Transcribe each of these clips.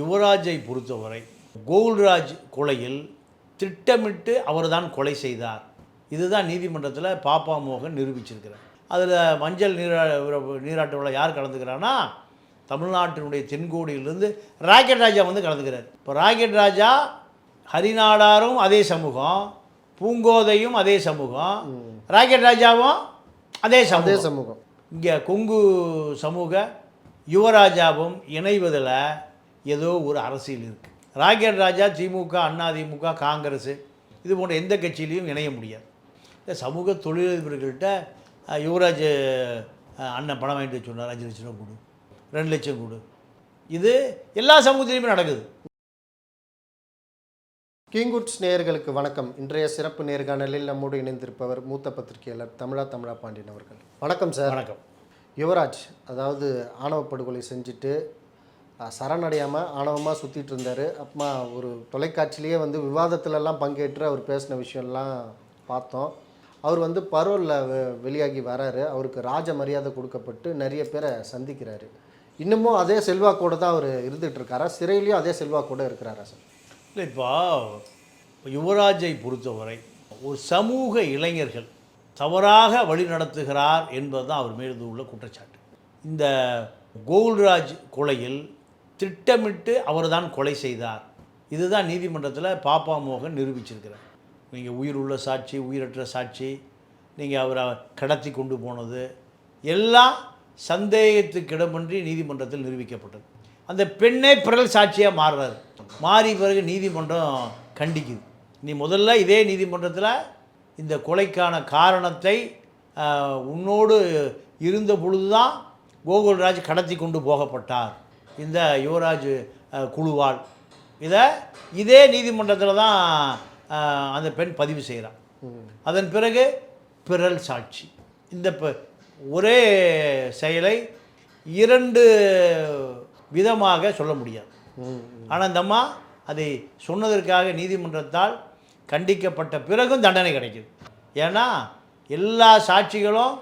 யுவராஜை பொறுத்தவரை கோகுல்ராஜ் கொலையில் திட்டமிட்டு அவர்தான் கொலை செய்தார். இதுதான் நீதிமன்றத்தில் பாப்பா மோகன் நிரூபிச்சிருக்கிறார். அதில் மஞ்சள் நீரா நீராட்டு விழா யார் கலந்துக்கிறான்னா தமிழ்நாட்டினுடைய தென்கோடியிலிருந்து ராக்கெட் ராஜா வந்து கலந்துக்கிறார். இப்போ ராக்கெட் ராஜா ஹரிநாடாரும் அதே சமூகம் பூங்கோதையும் அதே சமூகம் ராக்கெட் ராஜாவும் அதே சமூகம். சமூகம். இங்கே கொங்கு சமூக யுவராஜாவும் இணைவதில் ஏதோ ஒரு அரசியல் இருக்குது ராக்கெட் ராஜா திமுக அண்ணா திமுக காங்கிரஸ் இது போன்ற எந்த கட்சியிலையும் இணைய முடியாது. இந்த சமூக தொழிலதிபர்கள்ட்ட யுவராஜ் அண்ணன் பணம் வாங்கிட்டு சொன்னார் அஞ்சு லட்ச ரூபா கொடு ரெண்டு லட்சம் கொடு. இது எல்லா சமூகத்திலையுமே நடக்குது. கிங்குட்ஸ் நேயர்களுக்கு வணக்கம். இன்றைய சிறப்பு நேர்காணலில் நம்மோடு இணைந்திருப்பவர் மூத்த பத்திரிகையாளர் தமிழா தமிழா பாண்டியன் அவர்கள். வணக்கம் சார். வணக்கம். யுவராஜ் அதாவது ஆணவ படுகொலை செஞ்சுட்டு சரணடையாமல் ஆணவமாக சுற்றிட்டு இருந்தார். அப்புறமா ஒரு தொலைக்காட்சியிலேயே வந்து விவாதத்துலலாம் பங்கேற்று அவர் பேசின விஷயம்லாம் பார்த்தோம். அவர் வந்து பரோலில் வெளியாகி வராரு. அவருக்கு ராஜ மரியாதை கொடுக்கப்பட்டு நிறைய பேரை சந்திக்கிறாரு. இன்னமும் அதே செல்வாக்கோடு தான் அவர் இருந்துகிட்ருக்காரா சிறையிலையும் அதே செல்வாக்கோடு இருக்கிறாரா சார்? இல்லை இப்போ யுவராஜை பொறுத்தவரை ஒரு சமூக இளைஞர்கள் தவறாக வழிநடத்துகிறார் என்பது தான் அவர் மீது உள்ள குற்றச்சாட்டு. இந்த கோகுல்ராஜ் கொலையில் திட்டமிட்டு அவர்தான் கொலை செய்தார். இதுதான் நீதிமன்றத்தில் பாப்பா மோகன் நிரூபிச்சிருக்கிறார். நீங்கள் உயிர் உள்ள சாட்சி உயிரற்ற சாட்சி நீங்கள் அவரை கடத்தி கொண்டு போனது எல்லாம் சந்தேகத்துக்கிடமின்றி நீதிமன்றத்தில் நிரூபிக்கப்பட்டது. அந்த பெண்ணே பிறல் சாட்சியாக மாறுறாரு. மாறி பிறகு நீதிமன்றம் கண்டிக்குது. நீ முதல்ல இதே நீதிமன்றத்தில் இந்த கொலைக்கான காரணத்தை உன்னோடு இருந்த பொழுது தான் கோகுல்ராஜ் கடத்தி கொண்டு போகப்பட்டார். இந்த யுவராஜ் குழுவால். இதை இதே நீதிமன்றத்தில் தான் அந்த பெண் பதிவு செய்கிறான் அதன் பிறகு பிறல் சாட்சி. இந்த ஒரே செயலை இரண்டு விதமாக சொல்ல முடியாது. ஆனால் இந்த அம்மா அதை சொன்னதற்காக நீதிமன்றத்தால் கண்டிக்கப்பட்ட பிறகும் தண்டனை கிடைக்குது. ஏன்னா எல்லா சாட்சிகளும்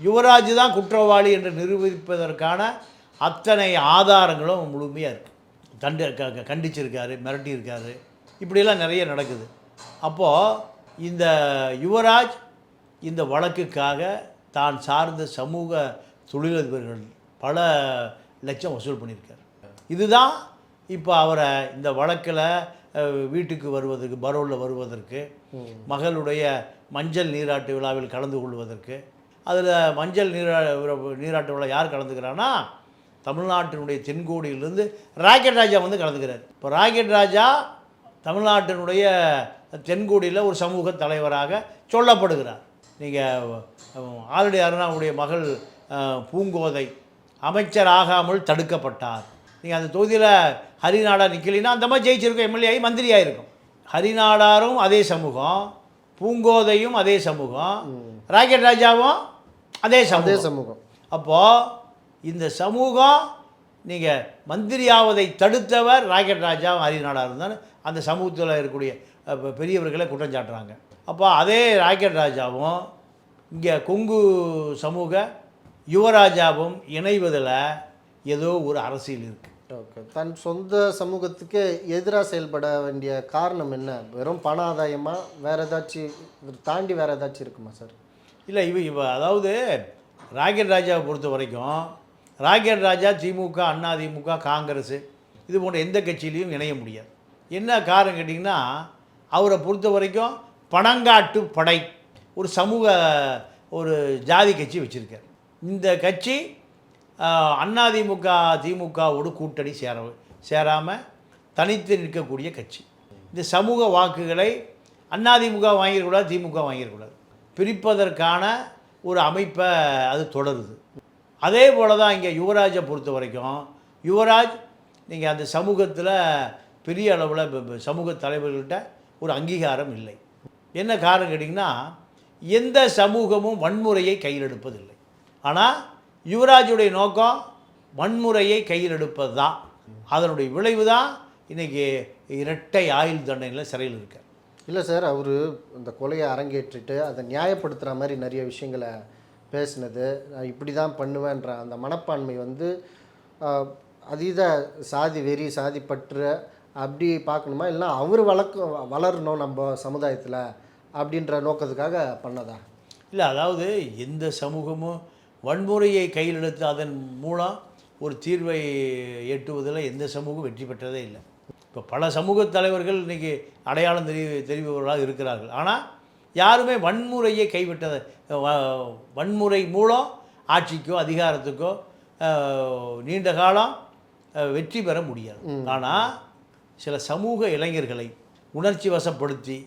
யுவராஜ் தான் குற்றவாளி என்று நிரூபிப்பதற்கான அத்தனை ஆதாரங்களும் முழுமையாக இருக்குது தண்டு கண்டிச்சிருக்காரு மிரட்டியிருக்காரு. இப்படியெல்லாம் நிறைய நடக்குது. அப்போது இந்த யுவராஜ் இந்த வழக்குக்காக தான் சார்ந்த சமூக தொழிலதிபர்கள் பல லட்சம் வசூல் பண்ணியிருக்காரு. இதுதான் இப்போ அவரை இந்த வழக்கில் வீட்டுக்கு வருவதற்கு பரோலில் வருவதற்கு மகளுடைய மஞ்சள் நீராட்டு விழாவில் கலந்து கொள்வதற்கு அதில் மஞ்சள் நீரா நீராட்டு விழா யார் கலந்துக்கிறான்னா தமிழ்நாட்டினுடைய தென்கோடியிலிருந்து ராக்கெட் ராஜா வந்து கலந்துக்கிறார். இப்போ ராக்கெட் ராஜா தமிழ்நாட்டினுடைய தென்கோடியில் ஒரு சமூக தலைவராக சொல்லப்படுகிறார். நீங்கள் ஆல்ரெடி அருணாவுடைய மகள் பூங்கோதை அமைச்சர் ஆகாமல் தடுக்கப்பட்டார். நீங்கள் அந்த தொகுதியில் ஹரிநாடா நிற்கலைன்னா அந்த மாதிரி ஜெயிச்சிருக்கும் எம்எல்ஏ ஆகி மந்திரி ஆயிருக்கும் ஹரிநாடாரும் அதே சமூகம் பூங்கோதையும் அதே சமூகம் ராக்கெட் ராஜாவும் அதே அதே சமூகம். சமூகம் அப்போது இந்த சமூகம் நீங்கள் மந்திரியாவதை தடுத்தவர் ராக்கெட் ராஜா ஹரிநாடா இருந்தாலும் அந்த சமூகத்தில் இருக்கக்கூடிய பெரியவர்களை குற்றம் சாட்டுறாங்க. அப்போ அதே ராக்கெட் ராஜாவும் இங்கே கொங்கு சமூக யுவராஜாவும் இணைவதில் ஏதோ ஒரு அரசியல் இருக்குது ஓகே. தன் சொந்த சமூகத்துக்கு எதிராக செயல்பட வேண்டிய காரணம் என்ன? வெறும் பண ஆதாயமா? வேற ஏதாச்சும் தாண்டி வேற ஏதாச்சும் இருக்குமா சார்? இல்லை இவ இவ அதாவது ராக்கெட் ராஜாவை பொறுத்த வரைக்கும் ராக்கெட் ராஜா திமுக அண்ணா திமுக காங்கிரஸ் இது போன்ற எந்த கட்சியிலையும் இணைய முடியாது. என்ன காரணம் கேட்டிங்கன்னா அவரை பொறுத்த வரைக்கும் பணங்காட்டு படை ஒரு சமூக ஒரு ஜாதி கட்சி வச்சுருக்கார். இந்த கட்சி அதிமுக திமுகவோடு கூட்டணி சேர சேராமல் தனித்து நிற்கக்கூடிய கட்சி. இந்த சமூக வாக்குகளை அதிமுக வாங்கிடக்கூடாது திமுக வாங்கிடக்கூடாது பிரிப்பதற்கான ஒரு அமைப்பை அது தொடருது. அதே போல் தான் இங்கே யுவராஜை பொறுத்த வரைக்கும் யுவராஜ் நீங்கள் அந்த சமூகத்தில் பெரிய அளவில் சமூக தலைவர்கள்ட்ட ஒரு அங்கீகாரம் இல்லை. என்ன காரணம் கேட்டிங்கன்னா எந்த சமூகமும் வன்முறையை கையில் எடுப்பதில்லை. ஆனால் யுவராஜுடைய நோக்கம் வன்முறையை கையில் எடுப்பது தான் அதனுடைய விளைவு தான் இன்றைக்கி இரட்டை ஆயுள் தண்டனையில் சிறையில் இருக்கார். இல்லை சார் அவர் இந்த கொலையை அரங்கேற்றிட்டு அதை நியாயப்படுத்துகிற மாதிரி நிறைய விஷயங்களை பேசினது நான் இப்படி தான் பண்ணுவேன்ற அந்த மனப்பான்மை வந்து அதீத சாதி வெறி சாதி பற்று அப்படி பார்க்கணுமா? இல்லைன்னா அவர் வளர்க்க வளரணும் நம்ம சமுதாயத்தில் அப்படின்ற நோக்கத்துக்காக பண்ணதா? இல்லை அதாவது எந்த சமூகமும் வன்முறையை கையில் எடுத்து அதன் மூலம் ஒரு தீர்வை எட்டுவதில் எந்த சமூகம் வெற்றி பெற்றதே இல்லை. இப்போ பல சமூக தலைவர்கள் இன்றைக்கி அடையாளம் தெரிய தெரிபவர்களாக இருக்கிறார்கள். ஆனால் யாருமே வன்முறையை கைவிட்டது வன்முறை மூலம் ஆட்சிக்கோ அதிகாரத்துக்கோ நீண்ட காலம் வெற்றி பெற முடியாது. ஆனால் சில சமூக இளைஞர்களை உணர்ச்சி வசப்படுத்தி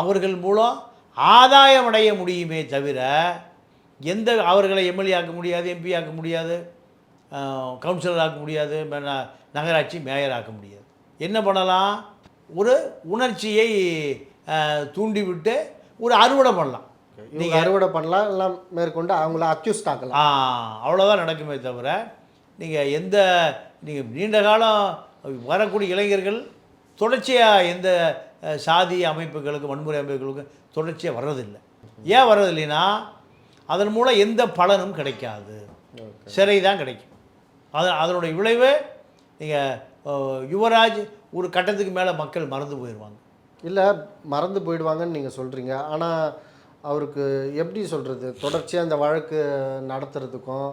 அவர்கள் மூலம் ஆதாயம் அடைய முடியுமே தவிர எந்த அவர்களை எம்எல்ஏ ஆக்க முடியாது எம்பி ஆக்க முடியாது கவுன்சிலர் ஆக்க முடியாது நகராட்சி மேயர் ஆக்க முடியாது. என்ன பண்ணலாம்? ஒரு உணர்ச்சியை தூண்டிவிட்டு ஒரு அறுவடை பண்ணலாம். நீங்கள் அறுவடை பண்ணலாம் எல்லாம் மேற்கொண்டு அவங்கள அக்யூஸ்ட் ஆக்கலாம். ஆ அவ்வளோதான் நடக்குமே தவிர நீங்கள் எந்த நீங்கள் நீண்ட காலம் வரக்கூடிய இளைஞர்கள் தொடர்ச்சியாக எந்த சாதி அமைப்புகளுக்கு வன்முறை அமைப்புகளுக்கு தொடர்ச்சியாக வர்றதில்லை. ஏன் வர்றதில்லைன்னா அதன் மூலம் எந்த பலனும் கிடைக்காது. சிறை தான் கிடைக்கும். அது அதனுடைய விளைவு நீங்கள் யுவராஜ் ஒரு கட்டத்துக்கு மேலே மக்கள் மறந்து போயிடுவாங்க இல்லை மறந்து போயிடுவாங்கன்னு நீங்கள் சொல்கிறீங்க ஆனால் அவருக்கு எப்படி சொல்கிறது தொடர்ச்சியாக அந்த வழக்கு நடத்துறதுக்கும்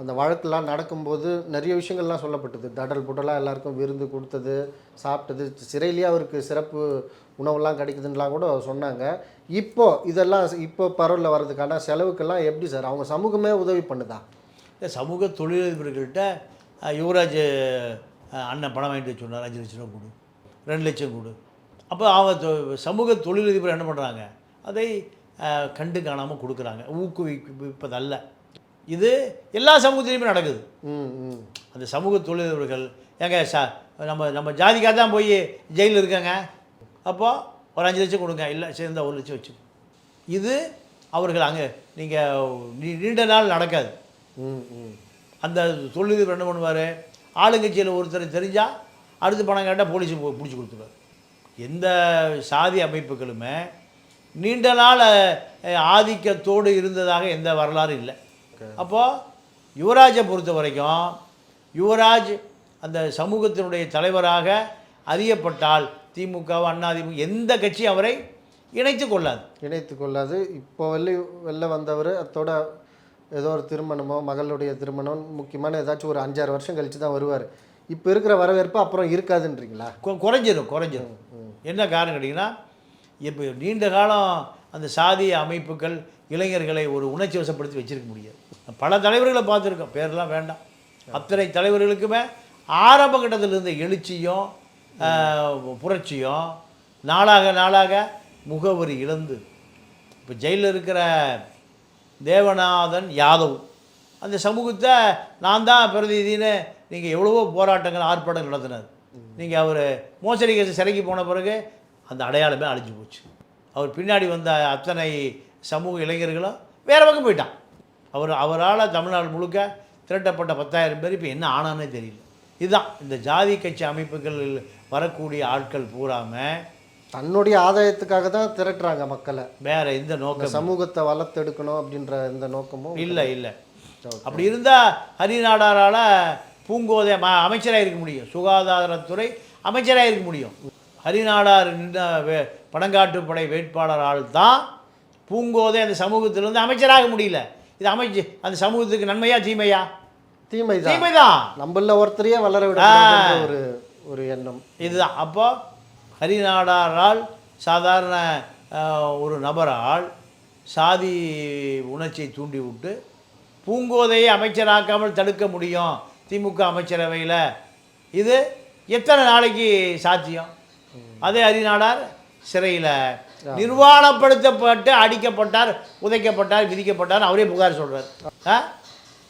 அந்த வழக்கெல்லாம் நடக்கும்போது நிறைய விஷயங்கள்லாம் சொல்லப்பட்டது. தடல் புடலாக எல்லாருக்கும் விருந்து கொடுத்தது சாப்பிட்டது சிறையிலேயே அவருக்கு சிறப்பு உணவெல்லாம் கிடைக்குதுன்னெலாம் கூட சொன்னாங்க. இப்போ இதெல்லாம் இப்போ பரவலில் வர்றதுக்கான செலவுக்கெல்லாம் எப்படி சார்? அவங்க சமூகமே உதவி பண்ணுதா? சமூக தொழிலதிபர்கள்ட்ட யுவராஜ் அண்ணன் பணம் வாங்கிட்டு சொன்னார். அஞ்சு லட்சம் ரூபா கொடு. ரெண்டு லட்சம் கொடு. அப்போ அவன் சமூக தொழிலதிபர் என்ன பண்ணுறாங்க அதை கண்டு காணாமல் கொடுக்குறாங்க. ஊக்குவிப்பதல்ல. இது எல்லா சமூகத்திலையுமே நடக்குது. அந்த சமூக தொழிலதிபர்கள் ஏங்க சா நம்ம நம்ம ஜாதிக்காக தான் போய் ஜெயிலில் இருக்காங்க. அப்போது ஒரு அஞ்சு லட்சம் கொடுங்க. இல்லை சேர்ந்தா ஒரு லட்சம் வச்சு இது அவர்கள் அங்கே நீங்கள் நீண்ட நாள் நடக்காது. அந்த தொழிலதிபர் என்ன பண்ணுவார்? ஆளுங்கட்சியில் ஒருத்தர் தெரிஞ்சால் அடுத்து பணம் கேட்டால் போலீஸ் பிடிச்சி கொடுத்துருவார். எந்த சாதி அமைப்புகளுமே நீண்ட நாள் ஆதிக்கத்தோடு இருந்ததாக எந்த வரலாறும் இல்லை. அப்போது யுவராஜை பொறுத்த வரைக்கும் யுவராஜ் அந்த சமூகத்தினுடைய தலைவராக அறியப்பட்டால் திமுகவோ அதிமுக எந்த கட்சி அவரை இணைத்து கொள்ளாது. இணைத்து கொள்ளாது. இப்போ வெளில வெளில வந்தவர் அத்தோட ஏதோ ஒரு திருமணமோ மகளுடைய திருமணம் முக்கியமான ஏதாச்சும் ஒரு அஞ்சாறு வருஷம் கழிச்சு தான் வருவார். இப்போ இருக்கிற வரவேற்பு அப்புறம் இருக்காதுன்றீங்களா? கொ- குறைஞ்சிரும் குறைஞ்சிரும் என்ன காரணம் கேட்டிங்கன்னா இப்போ நீண்ட காலம் அந்த சாதிய அமைப்புகள் இளைஞர்களை ஒரு உணர்ச்சி வசப்படுத்தி வச்சிருக்க முடியாது. பல தலைவர்களை பார்த்துருக்கோம். பேரெல்லாம் வேண்டாம். அத்தனை தலைவர்களுக்குமே ஆரம்ப கட்டத்தில் இருந்த எழுச்சியும் புரட்சியும் நாளாக நாளாக முகவரி இழந்து. இப்போ ஜெயிலில் இருக்கிற தேவநாதன் யாதவ் அந்த சமூகத்தை நான் தான் பிரதிநிதின்னு நீங்கள் எவ்வளவோ போராட்டங்கள் ஆர்ப்பாட்டங்கள் நடத்தினார். நீங்கள் அவர் மோசடி கேஸ் சிறைக்கு போன பிறகு அந்த அடையாளமே அழிஞ்சு போச்சு. அவர் பின்னாடி வந்த அத்தனை சமூக இளைஞர்களும் வேறு பக்கம் போயிட்டான். அவர் அவரால் தமிழ்நாடு முழுக்க திரட்டப்பட்ட பத்தாயிரம் பேர் இப்போ என்ன ஆனானே தெரியல. இதுதான் இந்த ஜாதி கட்சி அமைப்புகளில் வரக்கூடிய ஆட்கள் பூராமல் தன்னுடைய ஆதாயத்துக்காக தான் திரட்டுறாங்க மக்களை. வேற எந்த இந்த நோக்கம் சமூகத்தை வளர்த்தெடுக்கணும் அப்படின்ற இந்த நோக்கமும் இல்லை இல்லை. அப்படி இருந்தால் ஹரிநாடாரால் பூங்கோதை ம அமைச்சராக இருக்க முடியும். சுகாதாரத்துறை அமைச்சராக இருக்க முடியும். ஹரிநாடார் நின்ற வே பணங்காட்டுப்படை வேட்பாளரால் தான் பூங்கோதை அந்த சமூகத்திலிருந்து அமைச்சராக முடியல. இது அமைச்சு அந்த சமூகத்துக்கு நன்மையா தீமையா? தீமை தான் தீமைதான். நம்மள ஒருத்தரையே வளர விட ஒரு ஒரு எண்ணம். இதுதான். அப்போ ஹரிநாடாரால் சாதாரண ஒரு நபரால் சாதி உணர்ச்சியை தூண்டி விட்டு பூங்கோதையை அமைச்சராக்காமல் தடுக்க முடியும். திமுக அமைச்சரவையில். இது எத்தனை நாளைக்கு சாத்தியம்? அதே ஹரிநாடார் சிறையில் நிர்வாணப்படுத்தப்பட்டு அடிக்கப்பட்டார் உதைக்கப்பட்டார் விதிக்கப்பட்டார் அவரே புகார் சொல்கிறார் ஆ?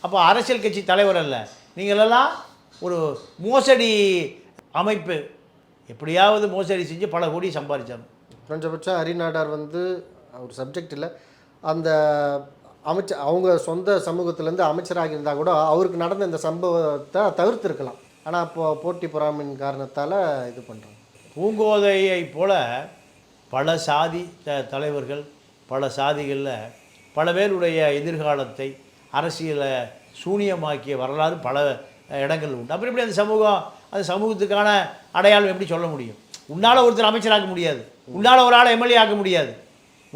அப்போ அரசியல் கட்சி தலைவர் அல்ல. நீங்களெல்லாம் ஒரு மோசடி அமைப்பு. எப்படியாவது மோசடி செஞ்சு பல கோடி சம்பாதிச்சாங்க குறைஞ்சபட்சம் ஹரிநாடார் வந்து ஒரு சப்ஜெக்ட் இல்லை. அந்த அமைச்சர் அவங்க சொந்த சமூகத்திலேருந்து அமைச்சராக இருந்தால் கூட அவருக்கு நடந்த இந்த சம்பவத்தை தவிர்த்திருக்கலாம். ஆனால் இப்போ போட்டி பொறாமின் காரணத்தால் இது பண்ணுறாங்க பூங்கோதையைப் போல பல சாதி த தலைவர்கள் பல சாதிகளில் பல பேருடைய எதிர்காலத்தை அரசியலை சூனியமாக்கிய வரலாறு பல இடங்கள் உண்டு. அப்புறம் எப்படி அந்த சமூகம் அந்த சமூகத்துக்கான அடையாளம் எப்படி சொல்ல முடியும்? உன்னால் ஒருத்தர் அமைச்சராக்க முடியாது. உன்னால் ஒரு ஆளை எம்எல்ஏ ஆக்க முடியாது.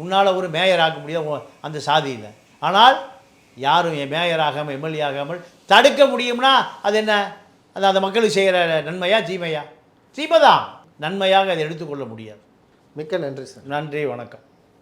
உன்னால் ஒரு மேயர் ஆக்க முடியாது. அந்த சாதியில். ஆனால் யாரும் என் மேயர் ஆகாமல் எம்எல்ஏ ஆகாமல் தடுக்க முடியும்னா அது என்ன? அது அந்த மக்களுக்கு செய்கிற நன்மையா தீமையா? தீமை தான் நன்மையாக அதை எடுத்துக்கொள்ள முடியாது. மிக்க நன்றி சார். நன்றி வணக்கம்.